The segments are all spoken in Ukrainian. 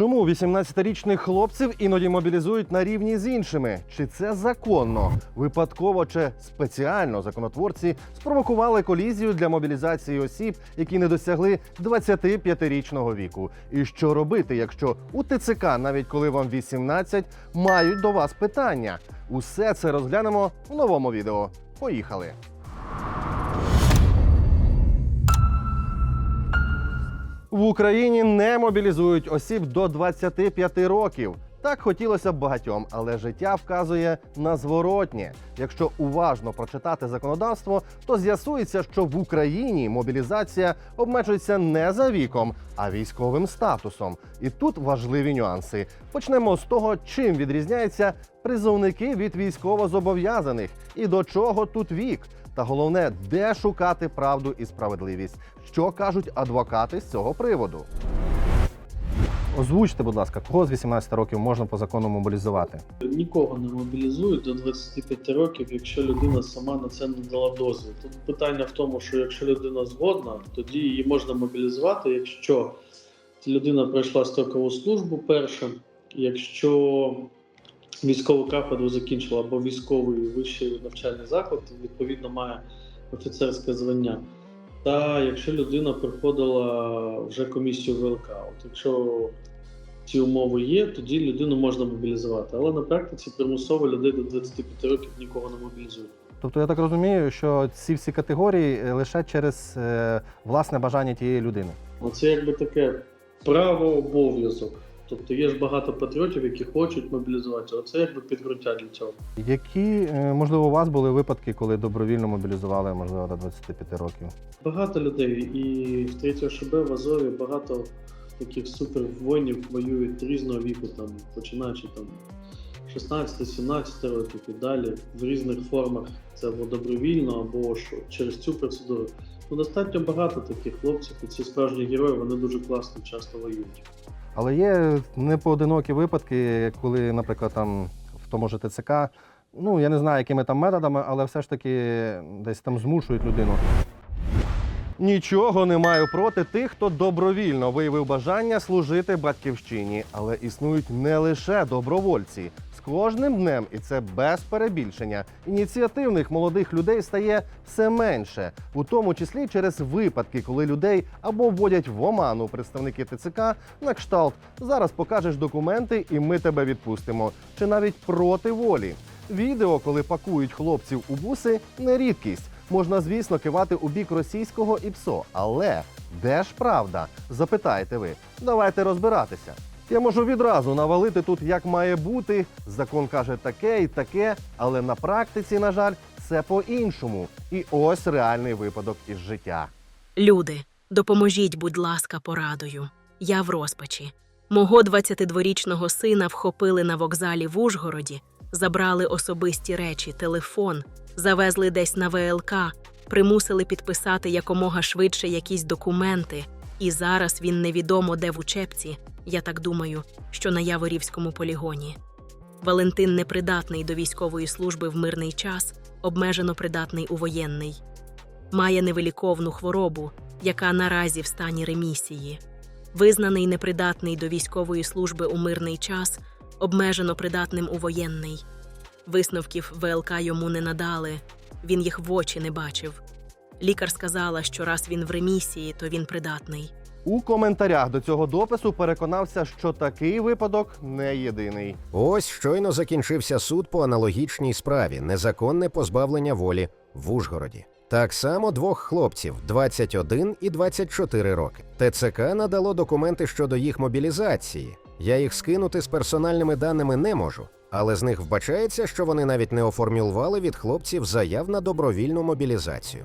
Чому 18-річних хлопців іноді мобілізують на рівні з іншими? Чи це законно? Випадково чи спеціально законотворці спровокували колізію для мобілізації осіб, які не досягли 25-річного віку? І що робити, якщо у ТЦК, навіть коли вам 18, мають до вас питання? Усе це розглянемо в новому відео. Поїхали! В Україні не мобілізують осіб до 25 років. Так хотілося б багатьом, але життя вказує на зворотнє. Якщо уважно прочитати законодавство, то з'ясується, що в Україні мобілізація обмежується не за віком, а військовим статусом. І тут важливі нюанси. Почнемо з того, чим відрізняються призовники від військовозобов'язаних і до чого тут вік. Та головне, де шукати правду і справедливість. Що кажуть адвокати з цього приводу? Озвучте, будь ласка, кого з 18 років можна по закону мобілізувати? Нікого не мобілізують до 25 років, якщо людина сама на це не дала дозвіл. Тут питання в тому, що якщо людина згодна, тоді її можна мобілізувати, якщо людина пройшла строкову службу першим, якщо військову кафедру закінчила або військовий вищий навчальний заклад, відповідно має офіцерське звання. Та якщо людина проходила вже комісію ВЛК, от якщо ці умови є, тоді людину можна мобілізувати. Але на практиці примусово людей до 25 років нікого не мобілізують. Тобто я так розумію, що ці всі категорії е, лише через е, власне бажання тієї людини. Оце якби таке право обов'язок. Тобто є ж багато патріотів, які хочуть мобілізуватися. Оце якби підґрунтя для цього. Які, е, можливо, у вас були випадки, коли добровільно мобілізували, можливо, до 25 років? Багато людей, і в 3 ШБ в Азові багато таких супервоїнів воюють різного віку, там, починаючи там 16-17 років і далі в різних формах. Це або добровільно, або що через цю процедуру. Ну, достатньо багато таких хлопців, і ці справжні герої, вони дуже класно часто воюють. Але є непоодинокі випадки, коли, наприклад, там в тому ж ТЦК, ну я не знаю, якими там методами, але все ж таки десь там змушують людину. Нічого не маю проти тих, хто добровільно виявив бажання служити батьківщині, але існують не лише добровольці. З кожним днем, і це без перебільшення, ініціативних молодих людей стає все менше, у тому числі через випадки, коли людей або вводять в оману представники ТЦК на кшталт зараз покажеш документи, і ми тебе відпустимо, чи навіть проти волі. Відео, коли пакують хлопців у буси, не рідкість. Можна, звісно, кивати у бік російського ІПСО, але де ж правда? Запитаєте ви. Давайте розбиратися. Я можу відразу навалити тут, як має бути. Закон каже таке і таке, але на практиці, на жаль, все по-іншому. І ось реальний випадок із життя. Люди, допоможіть, будь ласка, порадою. Я в розпачі. Мого 22-річного сина вхопили на вокзалі в Ужгороді, забрали особисті речі, телефон, завезли десь на ВЛК, примусили підписати якомога швидше якісь документи. І зараз він невідомо де в учебці, я так думаю, що на Яворівському полігоні. Валентин непридатний до військової служби в мирний час, обмежено придатний у воєнний має невиліковну хворобу, яка наразі в стані ремісії. Визнаний непридатний до військової служби у мирний час, обмежено придатним у воєнний. Висновків ВЛК йому не надали, він їх в очі не бачив. Лікар сказала, що раз він в ремісії, то він придатний. У коментарях до цього допису переконався, що такий випадок не єдиний. Ось щойно закінчився суд по аналогічній справі незаконне позбавлення волі в Ужгороді. Так само двох хлопців 21 і 24 роки. ТЦК надало документи щодо їх мобілізації. Я їх скинути з персональними даними не можу, але з них вбачається, що вони навіть не оформлювали від хлопців заяв на добровільну мобілізацію.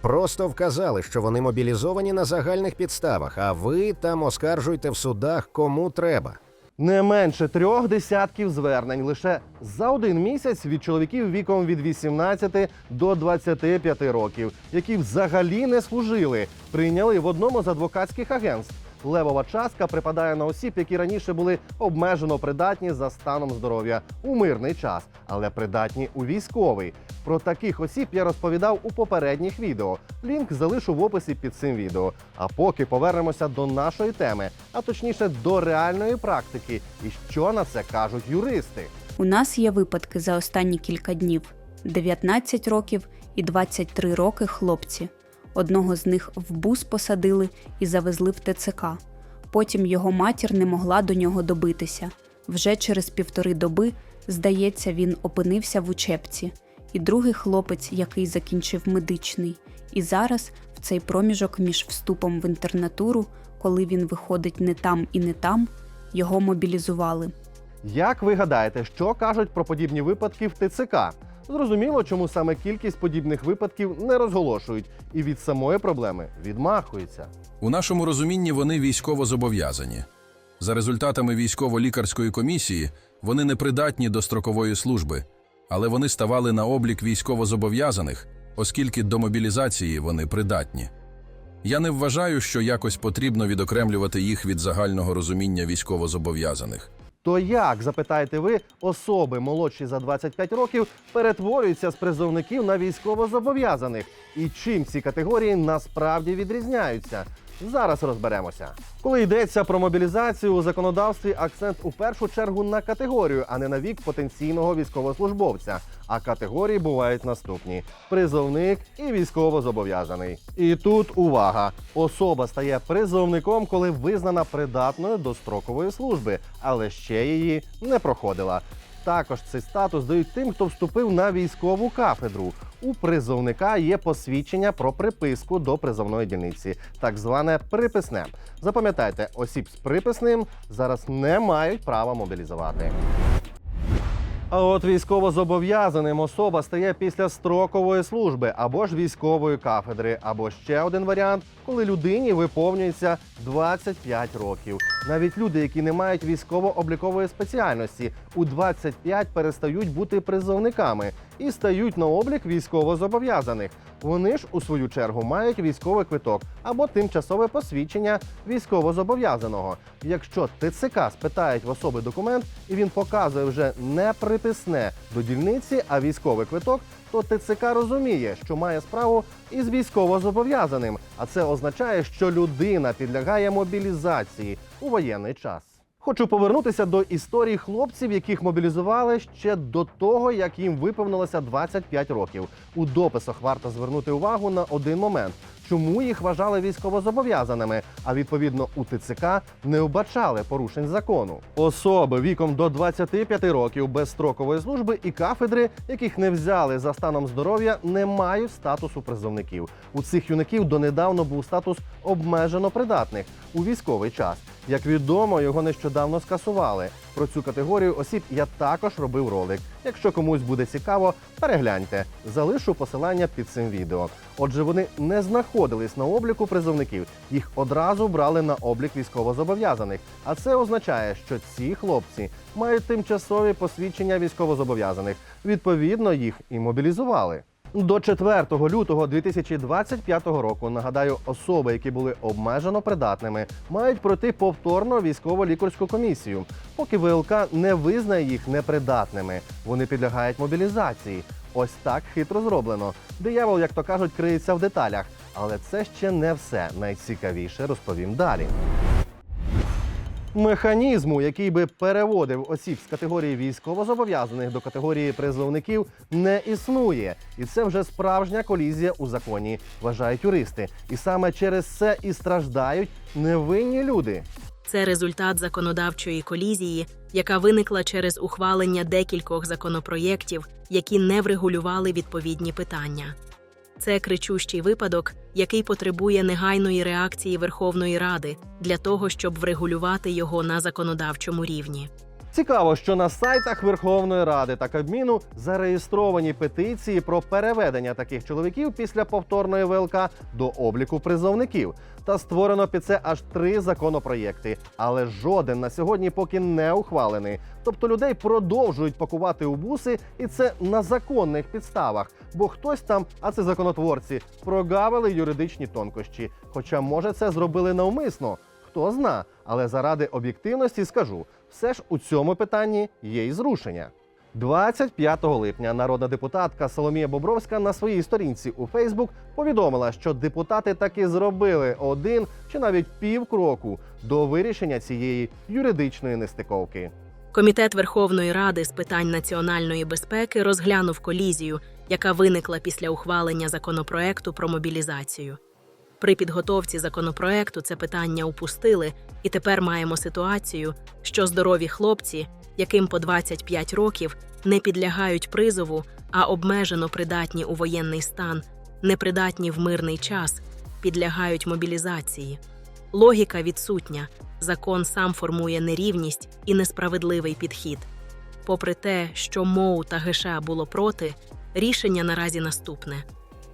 Просто вказали, що вони мобілізовані на загальних підставах, а ви там оскаржуйте в судах кому треба. Не менше трьох десятків звернень лише за один місяць від чоловіків віком від 18 до 25 років, які взагалі не служили, прийняли в одному з адвокатських агентств. Левова частка припадає на осіб, які раніше були обмежено придатні за станом здоров'я у мирний час, але придатні у військовий. Про таких осіб я розповідав у попередніх відео. Лінк залишу в описі під цим відео. А поки повернемося до нашої теми, а точніше до реальної практики, і що на це кажуть юристи. У нас є випадки за останні кілька днів: 19 років і 23 роки хлопці. Одного з них в бус посадили і завезли в ТЦК. Потім його матір не могла до нього добитися. Вже через півтори доби, здається, він опинився в учебці. І другий хлопець, який закінчив медичний. І зараз, в цей проміжок між вступом в інтернатуру, коли він виходить не там і не там, його мобілізували. Як ви гадаєте, що кажуть про подібні випадки в ТЦК? Зрозуміло, чому саме кількість подібних випадків не розголошують і від самої проблеми відмахуються. У нашому розумінні вони військово зобов'язані. За результатами військово-лікарської комісії вони не придатні до строкової служби, але вони ставали на облік військовозобов'язаних, оскільки до мобілізації вони придатні. Я не вважаю, що якось потрібно відокремлювати їх від загального розуміння військовозобов'язаних. То як, запитаєте ви, особи молодші за 25 років перетворюються з призовників на військовозобов'язаних? І чим ці категорії насправді відрізняються? Зараз розберемося. Коли йдеться про мобілізацію у законодавстві, акцент у першу чергу на категорію, а не на вік потенційного військовослужбовця. А категорії бувають наступні: призовник і військовозобов'язаний. І тут увага: особа стає призовником, коли визнана придатною до строкової служби, але ще її не проходила. Також цей статус дають тим, хто вступив на військову кафедру. У призовника є посвідчення про приписку до призовної дільниці, так зване приписне. Запам'ятайте, осіб з приписним зараз не мають права мобілізувати. А от військовозобов'язаним особа стає після строкової служби або ж військової кафедри, або ще один варіант, коли людині виповнюється 25 років. Навіть люди, які не мають військово-облікової спеціальності, у 25 перестають бути призовниками і стають на облік військовозобов'язаних. Вони ж у свою чергу мають військовий квиток або тимчасове посвідчення військовозобов'язаного. Якщо ТЦК спитають в особи документ і він показує вже не приписне до дільниці, а військовий квиток, то ТЦК розуміє, що має справу із військовозобов'язаним, а це означає, що людина підлягає мобілізації у воєнний час. Хочу повернутися до історії хлопців, яких мобілізували ще до того, як їм виповнилося 25 років. У дописах варто звернути увагу на один момент. Чому їх вважали військовозобов'язаними, а відповідно у ТЦК не вбачали порушень закону. Особи віком до 25 років без строкової служби і кафедри, яких не взяли за станом здоров'я, не мають статусу призовників. У цих юнаків донедавно був статус обмежено придатних у військовий час. Як відомо, його нещодавно скасували. Про цю категорію осіб я також робив ролик. Якщо комусь буде цікаво, перегляньте. Залишу посилання під цим відео. Отже, вони не знаходились на обліку призовників, їх одразу брали на облік військовозобов'язаних. А це означає, що ці хлопці мають тимчасові посвідчення військовозобов'язаних. Відповідно, їх і мобілізували. До 4 лютого 2025 року нагадаю, особи, які були обмежено придатними, мають пройти повторно військово-лікарську комісію. Поки ВЛК не визнає їх непридатними, вони підлягають мобілізації. Ось так хитро зроблено. Диявол, як то кажуть, криється в деталях. Але це ще не все. Найцікавіше розповім далі. Механізму, який би переводив осіб з категорії військовозобов'язаних до категорії призовників, не існує, і це вже справжня колізія у законі, вважають юристи. І саме через це і страждають невинні люди. Це результат законодавчої колізії, яка виникла через ухвалення декількох законопроєктів, які не врегулювали відповідні питання. Це кричущий випадок, який потребує негайної реакції Верховної Ради для того, щоб врегулювати його на законодавчому рівні. Цікаво, що на сайтах Верховної Ради та Кабміну зареєстровані петиції про переведення таких чоловіків після повторної ВЛК до обліку призовників. Та створено під це аж три законопроєкти, але жоден на сьогодні поки не ухвалений. Тобто людей продовжують пакувати у буси, і це на законних підставах. Бо хтось там, а це законотворці, прогавили юридичні тонкощі. Хоча, може, це зробили навмисно. Хто зна, але заради об'єктивності скажу, все ж у цьому питанні є і зрушення. 25 липня народна депутатка Соломія Бобровська на своїй сторінці у Фейсбук повідомила, що депутати таки зробили один чи навіть пів кроку до вирішення цієї юридичної нестиковки. Комітет Верховної Ради з питань національної безпеки розглянув колізію, яка виникла після ухвалення законопроекту про мобілізацію. При підготовці законопроекту це питання упустили, і тепер маємо ситуацію, що здорові хлопці, яким по 25 років, не підлягають призову, а обмежено придатні у воєнний стан, непридатні в мирний час, підлягають мобілізації. Логіка відсутня. Закон сам формує нерівність і несправедливий підхід. Попри те, що МОУ та ГШ було проти, рішення наразі наступне: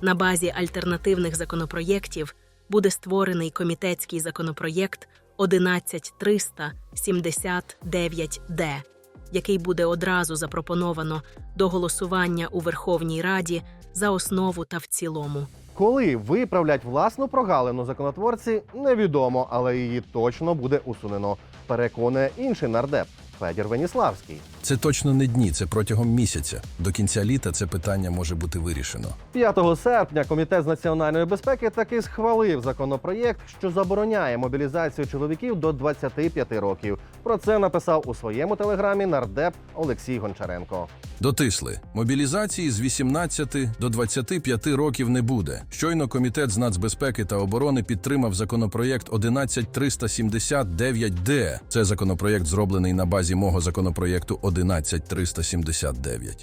на базі альтернативних законопроєктів буде створений комітетський законопроєкт 11379-д, який буде одразу запропоновано до голосування у Верховній Раді за основу та в цілому. Коли виправлять власну прогалину законотворці, невідомо, але її точно буде усунено. Переконує інший нардеп Федір Веніславський. Це точно не дні, це протягом місяця. До кінця літа це питання може бути вирішено. 5 серпня комітет з національної безпеки таки схвалив законопроєкт, що забороняє мобілізацію чоловіків до 25 років. Про це написав у своєму телеграмі нардеп Олексій Гончаренко. Дотисли. Мобілізації з 18 до 25 років не буде. Щойно комітет з нацбезпеки та оборони підтримав законопроєкт 11379-д. Це законопроєкт зроблений на базі мого законопроєкту 11379.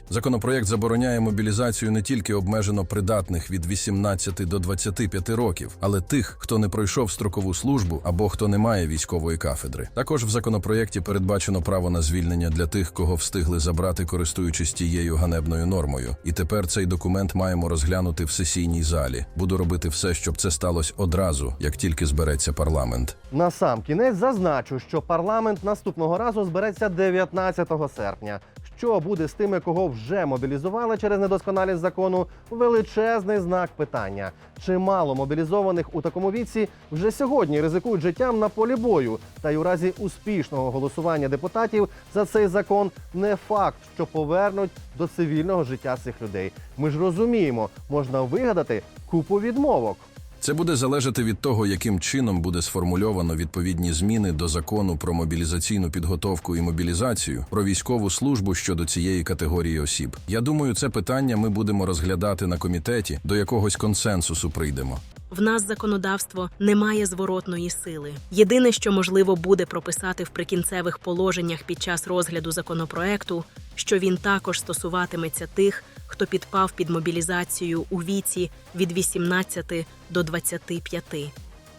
Законопроєкт забороняє мобілізацію не тільки обмежено придатних від 18 до 25 років, але тих, хто не пройшов строкову службу або хто не має військової кафедри. Також в законопроєкті передбачено право на звільнення для тих, кого встигли забрати, користуючись тією ганебною нормою. І тепер цей документ маємо розглянути в сесійній залі. Буду робити все, щоб це сталося одразу, як тільки збереться парламент. На сам кінець зазначу, що парламент наступного разу збереться 19 серпня. Що буде з тими, кого вже мобілізували через недосконалість закону? Величезний знак питання. Чимало мобілізованих у такому віці вже сьогодні ризикують життям на полі бою. Та й у разі успішного голосування депутатів за цей закон не факт, що повернуть до цивільного життя цих людей. Ми ж розуміємо, можна вигадати купу відмовок. Це буде залежати від того, яким чином буде сформульовано відповідні зміни до закону про мобілізаційну підготовку і мобілізацію, про військову службу щодо цієї категорії осіб. Я думаю, це питання ми будемо розглядати на комітеті, до якогось консенсусу прийдемо. В нас законодавство не має зворотної сили. Єдине, що можливо буде прописати в прикінцевих положеннях під час розгляду законопроекту, що він також стосуватиметься тих, хто підпав під мобілізацію у віці від 18 до 25.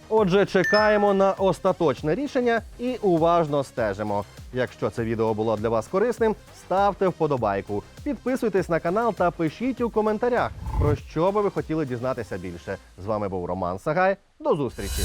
Отже, чекаємо на остаточне рішення і уважно стежимо. Якщо це відео було для вас корисним, ставте вподобайку, підписуйтесь на канал та пишіть у коментарях, про що би ви хотіли дізнатися більше. З вами був Роман Сагай. До зустрічі!